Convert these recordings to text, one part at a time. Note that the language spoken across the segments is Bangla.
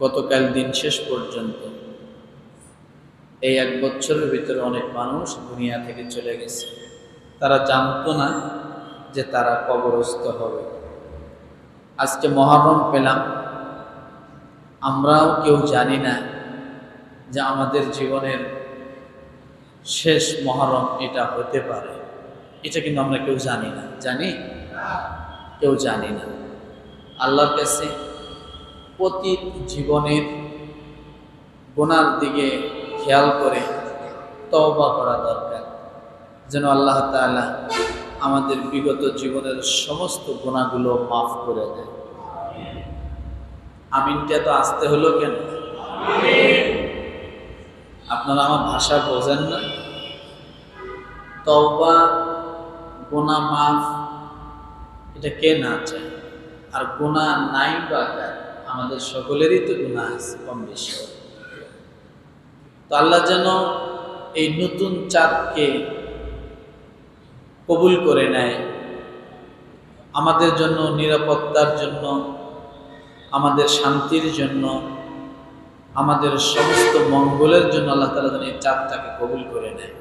গতকাল দিন শেষ পর্যন্ত। এই এক বছরের ভিতরে অনেক মানুষ দুনিয়া থেকে চলে গেছে। তারা জানতো না যে তারা কবরস্থ হবে। আজকে মহারম পেলাম। আমরাও কেউ জানি না যে আমাদের জীবনের শেষ মহরম এটা হতে পারে। এটা কিন্তু আমরা কেউ জানি না। জানি? কেউ জানি না। আল্লাহর কাছে অতীত জীবনের গোনার দিকে খেয়াল করে তওবা করা দরকার। যেন আল্লাহ তাআলা আমাদের বিগত জীবনের সমস্ত গোনাগুলো মাফ করে দেয়। আমিনটা তো আসতে হলো কেন? আপনারা আমার ভাষা বোঝেন না? তওবা গোনা মাফ, এটা কে না চায়? আর গোনা নাই বা কার? আমাদের সকলেরই তো গুণা আছে কম বেশি। তো আল্লাহ যেন এই নতুন চাঁদকে কবুল করে নেয়। আমাদের জন্য নিরাপত্তার জন্য আমাদের শান্তির জন্য আমাদের সমস্ত মঙ্গলের জন্য আল্লাহ তালা যেন এই চাঁদটাকে কবুল করে নেয়।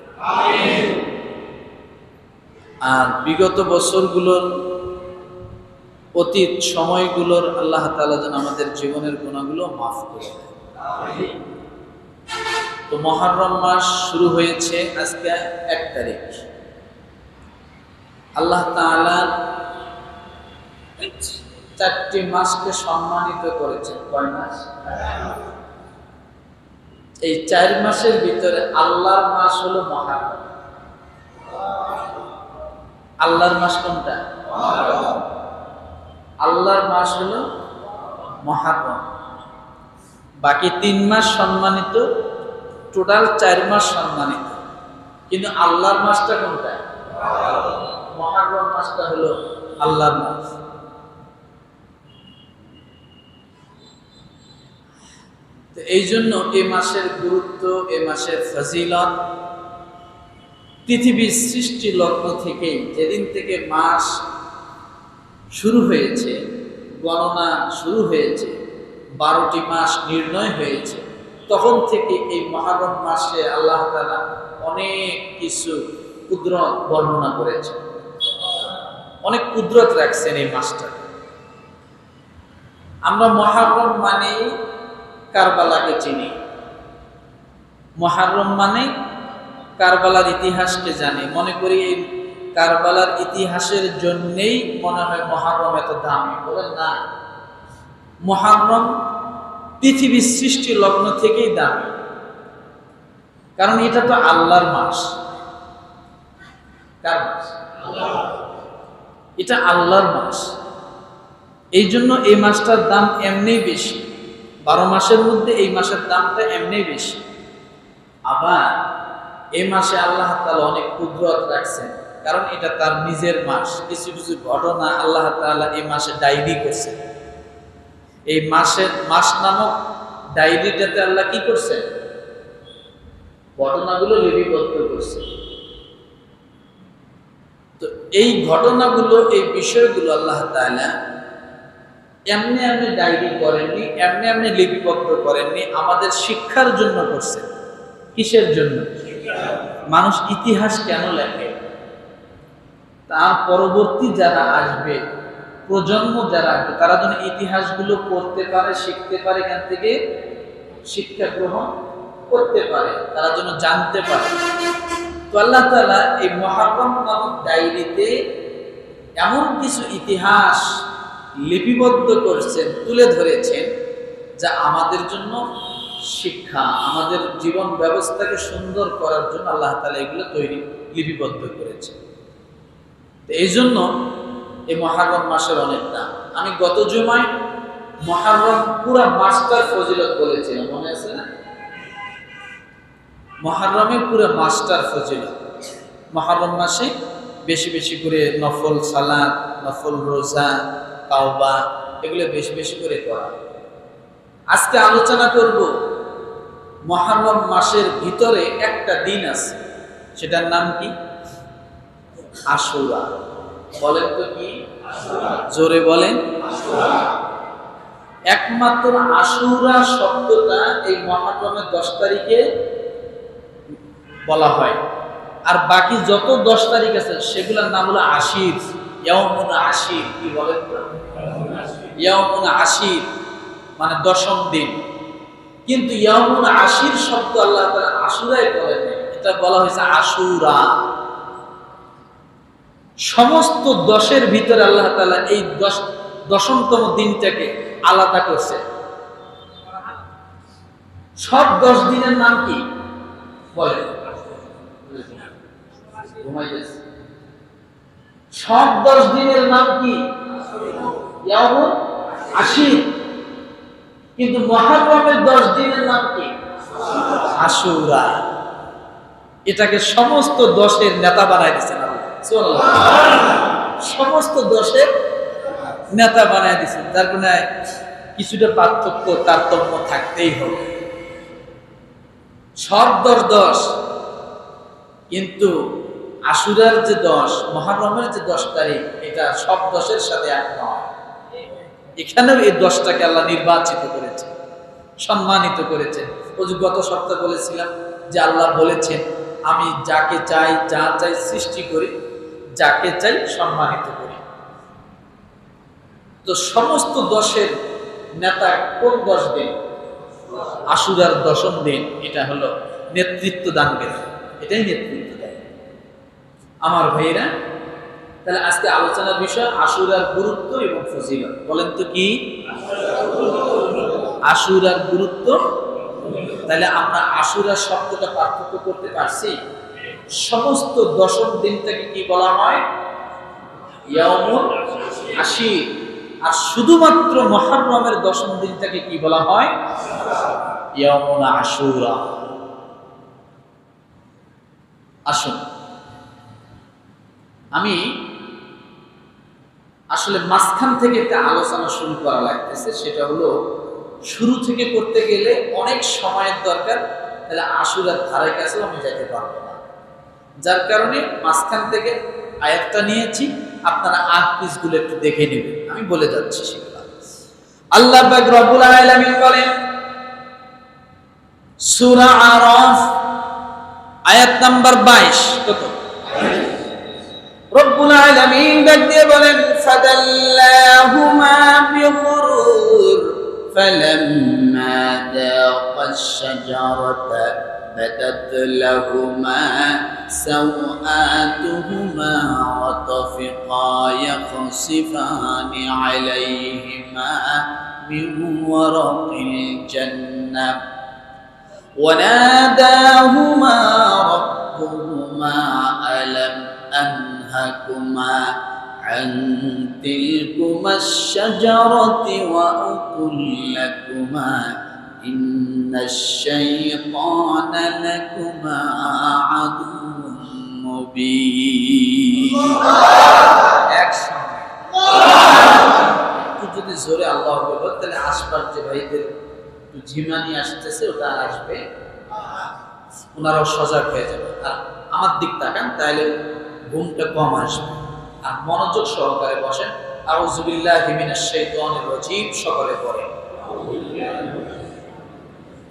আর বিগত বছরগুলোর অতীত সময়গুলোর আল্লাহ তালা যেন আমাদের জীবনের গুণাগুলো মাফ করে তো মহারম মাস শুরু হয়েছে আজকে এক তারিখ। আল্লাহ চারটি মাসকে সম্মানিত করেছেন। কয় মাস? এই চার মাসের ভিতরে আল্লাহর মাস হলো মহারম। আল্লাহর মাস কোনটা? আল্লাহর মাস হলো মহারম বাকি তিন মাস সম্মানিত, টোটাল চার মাস সম্মানিত। কিন্তু আল্লাহর মাসটা কোনটা? মহারম মাসটা হলো আল্লাহর মাস। তো এই জন্য এ মাসের গুরুত্ব, এ মাসের ফজিলত, পৃথিবীর সৃষ্টি লগ্ন থেকেই, যেদিন থেকে মাস শুরু হয়েছে, গণনা শুরু হয়েছে, বারোটি মাস নির্ণয় হয়েছে। তখন থেকে এই মহারম মাসে আল্লাহ তালা অনেক কিছু কুদরত বর্ণনা করেছে অনেক কুদরত রাখছেন এই মাসটা আমরা মহারম মানেই কারবালাকে চিনি। মহারম মানে কারবালার ইতিহাসকে জানি। মনে করি এই কারবালার ইতিহাসের জন্যেই মনে হয় মহারম এত দামি। বলেন না। মহারম পৃথিবীর সৃষ্টি লগ্ন থেকেই দামি। কারণ এটা তো আল্লাহর মাস। মাস? এটা আল্লাহর মাস। এই জন্য এই মাসটার দাম এমনি বেশি। বারো মাসের মধ্যে এই মাসের দামটা এমনি বেশি। আবার এই মাসে আল্লাহ তালা অনেক কুদরত রাখছেন। কারণ এটা তার নিজের মাস। কিছু কিছু ঘটনা আল্লাহ তালা এই মাসে ডায়েরি করছেন এই মাসের মাস নামক ডায়েরিটাতে আল্লাহ কি করছে? ঘটনাগুলো লিপিবদ্ধ করছে। তো এই ঘটনাগুলো, এই বিষয়গুলো আল্লাহ তাআলা এমনি এমনি ডায়েরি করেননি, এমনি এমনি লিপিবদ্ধ করেননি, আমাদের শিক্ষার জন্য করছে। কিসের জন্য? মানুষ ইতিহাস কেন লেখে? তার পরবর্তী যারা আসবে, প্রজন্ম যারা আসবে, তারা যেন ইতিহাসগুলো পড়তে পারে, শিখতে পারে, এখান থেকে শিক্ষা গ্রহণ করতে পারে, তারা যেন জানতে পারে। তো আল্লাহ তালা এই মহারম নামক ডায়েরিতে এমন কিছু ইতিহাস লিপিবদ্ধ করছেন, তুলে ধরেছেন, যা আমাদের জন্য শিক্ষা, আমাদের জীবন ব্যবস্থাকে সুন্দর করার জন্য আল্লাহ তালা এগুলো তৈরি লিপিবদ্ধ করেছে তো এই জন্য এই মহারম মাসের অনেক দাম। আমি গত জমায় মহারম পুরা মাসটার ফজিলত বলেছিলাম, মনে আছে না? মহারমের পুরো মাসটার ফজিলত। মহারম মাসে বেশি বেশি করে নফল সালাদ নফল রোজা কাওবা এগুলো বেশি বেশি করে করা আজকে আলোচনা করব মহারম মাসের ভিতরে একটা দিন আছে, সেটার নাম কি? আশুরা। বলেন তো কি? জোরে বলেন। একমাত্র আশুরা শব্দটা এই মহাক্রমের দশ তারিখে বলা হয়। আর বাকি যত দশ তারিখ আছে, সেগুলোর নাম হলো আশির। ইয়ামুন আশির, কি বলেন ইয়ামুন আশির মানে দশম দিন। কিন্তু ইয়ামুন আশির শব্দ আল্লাহ তাআলা আশুরাই বলেন এটা বলা হয়েছে আশুরা। সমস্ত দশের ভিতরে আল্লাহ তাআলা এই দশ, দশমতম দিনটাকে আলাদা করছে। সব দশ দিনের নাম কি? বলে সব দশ দিনের নাম কি? আশির। কিন্তু মহারমের দশ দিনের নাম কি? আশুরা। এটাকে সমস্ত দশের নেতা বানাই দিচ্ছেন। সমস্ত দশের নেতা বানাই দিচ্ছেন যার মানে কিছুটা পার্থক্য, তারতম্য থাকতেই হবে। সব দশ দশ কিন্তু আশুরার যে দশ মহারমের যে দশ তারিখ, এটা সব দশের সাথে এক নয়। এখানেও এই দশটাকে আল্লাহ নির্বাচিত করেছে, সম্মানিত করেছেন যে গত সপ্তাহ বলেছিলাম যে আল্লাহ বলেছেন, আমি যাকে চাই, যা চাই সৃষ্টি করি যাকে চাই সম্মানিত করি। তো সমস্ত দশের নেতা কোন দশ দিন? আশুরার দশম দিন, এটা হলো নেতৃত্ব দানকারী এটাই নেতৃত্ব দেয়। আমার ভাইয়েরা, তাহলে আজকে আলোচনার বিষয় আশুরার গুরুত্ব এবং ফজিলত। বলেন তো কি? আশুরার গুরুত্ব। তাহলে আমরা আশুরার শব্দটা পার্থক্য করতে পারছি? সমস্ত দশম দিনটাকে কি বলা হয়? ইয়ামুল আশির। আর শুধুমাত্র মহারমের দশম দিনটাকে কি বলা হয়? ইয়ামুল আশুরা। আসুন। আমি আসলে মাঝখান থেকে একটা আলোচনা শুরু করা লাগতেছে, সেটা হলো শুরু থেকে করতে গেলে অনেক সময়ের দরকার, তাহলে আশুরার ধারে কাছেও আমি যেতে পারব না। যার কারণে মাঝখান থেকে আয়াতটা নিয়েছি আপনারা আট পিসগুলো একটু দেখে নেবেন আমি বলে যাচ্ছি সেগুলো আল্লাহ পাক রব্বুল আলামিন বলেন সূরা আরাফ আয়াত নাম্বার 22 কত রব্বুল আলামিন ডাক দিয়ে বলেন ফাদাল্লাহুমা বিগুরুর فلما ذاقا الشجرة بدت لهما سوآتهما وطفقا يخصفان عليهما من ورق الجنة. وناداهما ربهما ألم أنهكما عن تلكما الشجرة وأقل لكما إن الشيطان لكما عدو مبين একটু যদি জোরে আল্লাহ বলো তাহলে আশপাশ যে ভাইদের একটু ঝিমানি আসতেছে ওটা আর আসবে ওনারাও সজাগ হয়ে যাবে আর আমার দিক তাকান তাহলে ঘুমটা কম আসবে আর মনোযোগ সহকারে বসেন আউজুবিল্লাহ হিমিনাশ শাইতানির রাজিম সকলে পড়ে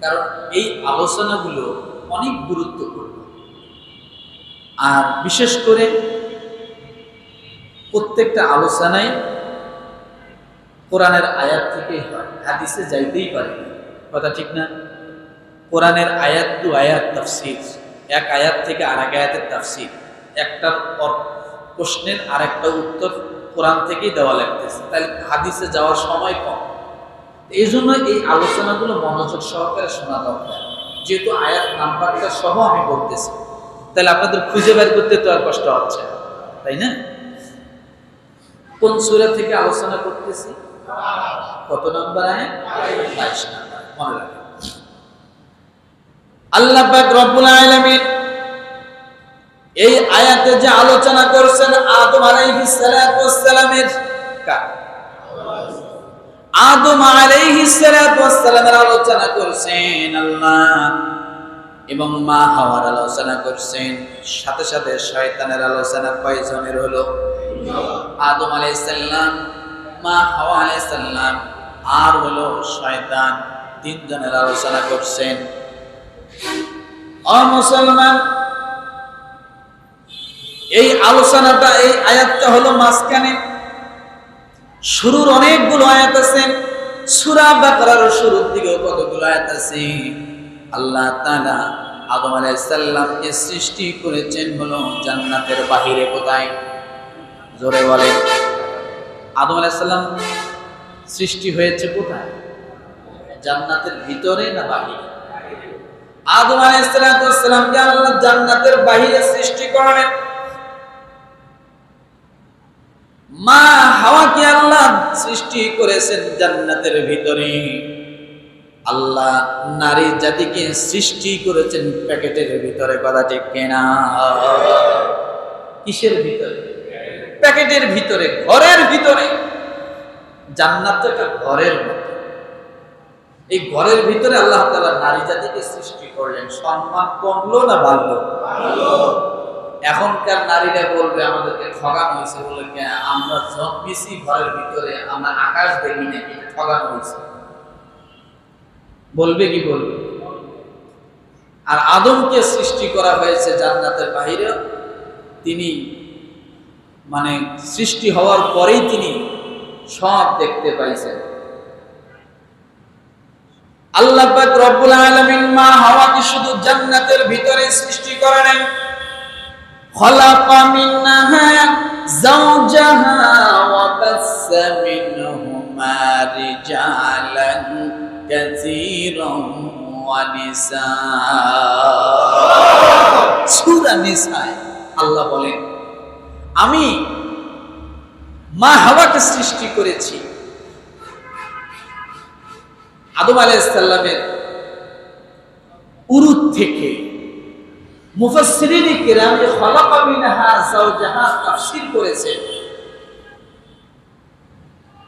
কারণ এই আলোচনাগুলো অনেক গুরুত্বপূর্ণ। আর বিশেষ করে প্রত্যেকটা আলোচনায় কোরআনের আয়াত থেকেই হয়, হাদিসে যাইতেই পারে। কথা ঠিক না? কোরআনের আয়াত টু আয়াত তাফসির, এক আয়াত থেকে আর এক আয়াতের তাফসির। একটার পর প্রশ্নের আর একটা উত্তর কোরআন থেকেই দেওয়া লাগতেছে। তাহলে হাদিসে যাওয়ার সময় কম। এই জন্য এই আলোচনাগুলো মনোযোগ সহকারে শোনা দরকার। যেহেতু আয়াত নাম্বারটা সহ আমি বলতেছি। তাহলে আপনাদের খুঁজে বের করতে তো আর কষ্ট হচ্ছে তাই না? কোন সুরা থেকে আলোচনা করতেছি? কত নম্বর আয়াত? বাইশ নম্বর। মনে রাখবেন। আল্লাহ রব্বুল আলামিন এই আয়াতে যে আলোচনা করছেন আদম আলাইহিস সালামের কার? আদম আলোচনা করছেন আল্লাহ। এবং মা আলোচনা করছেন। সাথে সাথে শয়তানের আলোচনা আদম মা আর হলো শয়তান। তিনজনের আলোচনা করছেন। মুসলমান, এই আলোচনাটা, এই আয়াতটা হলো মাঝখানে। শুরুর অনেকগুলো আয়াত আছে। সুরা বাকরার শুরুর দিকেও কতগুলো আয়াত আছে? আল্লাহ তাআলা আদম আলাইহিস সালামকে সৃষ্টি করেছেন হলো জান্নাতের বাহিরে কোথায়? জোরে বলেন। আদম আলাইহিস সালাম সৃষ্টি হয়েছে কোথায়? জান্নাতের ভিতরে না বাহিরে? আদম আলাইহিস সালামকে আল্লাহ জান্নাতের বাহিরে সৃষ্টি করলেন মা হাওয়াকে আল্লাহ সৃষ্টি করেছেন জান্নাতের ভিতরে। আল্লাহ নারী জাতিকে সৃষ্টি করেছেন প্যাকেটের ভিতরে, কথা ঠিক কেনা? কিসের ভিতরে? প্যাকেটের ভিতরে, ঘরের ভিতরে। জান্নাত একটা ঘরের মতো। এই ঘরের ভিতরে আল্লাহ তাআলা নারী জাতিকে সৃষ্টি করলেন। সম্মান কমলো না বাড়লো? এখনকার নারীরা বলবে, আমাদেরকে ঠগানো হয়েছে। বলে আমরা জন্মেছি ঘরের ভিতরে আমরা আকাশ দেখি না এটা ঠগানো হয়েছে। বলবে কি বলবে? আর আদমকে সৃষ্টি করা হয়েছে জান্নাতের বাইরে তিনি মানে সৃষ্টি হওয়ার পরেই তিনি সব দেখতে পাইছেন। আল্লাহ রব্বুল আলামিন মা হাওয়াকে শুধু জান্নাতের ভিতরে সৃষ্টি করে নাই خلق منها زوجها وبث منهما رجالا كثيرا ونساء সূরা নিসায় আল্লাহ বলেন আমি মা হাওয়াকে সৃষ্টি করেছি আদম আলাইহিস সালামের উরুত থেকে মুফাসসিরিন কিরাম এই খলাকা মিনহা যাওজাহা তাফসীর করেছেন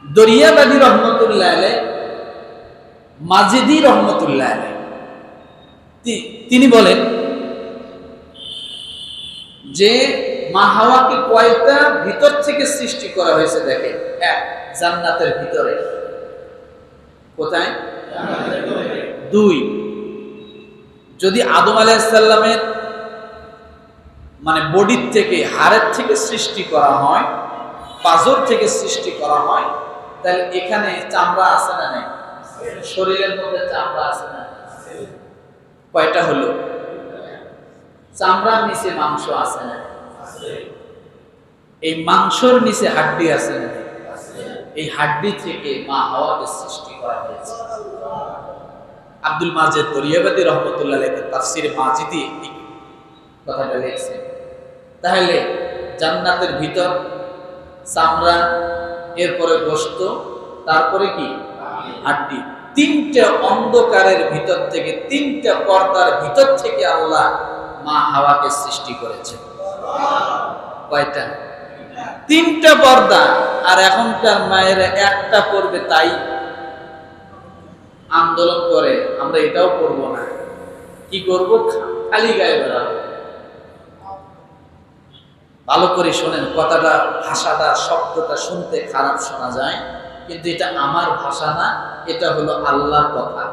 দরিয়াবাদী রহমতুল্লাহ আলাইহ মাজিদি রহমতুল্লাহ আলাইহ তিনি বলেন যে মা হাওয়াকে কয়টা ভিতর থেকে সৃষ্টি করা হয়েছে দেখে এক জান্নাতের ভিতরে। কোথায়? দুই যদি আদম আলাইসাল্লামের মানে বডির থেকে, হাড়ের থেকে সৃষ্টি করা হয়, পাজর থেকে সৃষ্টি করা হয়, তাহলে এখানে চামড়া আছে না নেই? শরীরের মধ্যে চামড়া আছে না কয়টা হলো? চামড়ার নিচে মাংস আছে না এই মাংসর নিচে হাড্ডি আছে না এই হাড্ডি থেকে মা হাওয়াকে সৃষ্টি করা হয়েছে। আব্দুল মাজেদ দরিয়াবাদী রহমতুল্লাহ তাফসির মাজিদি কথাটা লিখছেন। তাহলে জান্নাতের ভিতর চামড়া, এরপরে গোস্ত তারপরে কি? হাড্ডি। তিনটে অন্ধকারের ভিতর থেকে, তিনটে পর্দার ভিতর থেকে আল্লাহ মা হাওয়াকে সৃষ্টি করেছে। কয়টা? তিনটা পর্দা। আর এখনকার মায়ের একটা করবে তাই আন্দোলন করে। আমরা এটাও করব না। কি করব? খালি গায়ে বেড়াবো। ভালো করে শোনেন, কথাটা, ভাষাটা, শব্দটা শুনতে খারাপ শোনা যায়, কিন্তু এটা আমার ভাষা না, এটা হলো আল্লাহর কথা।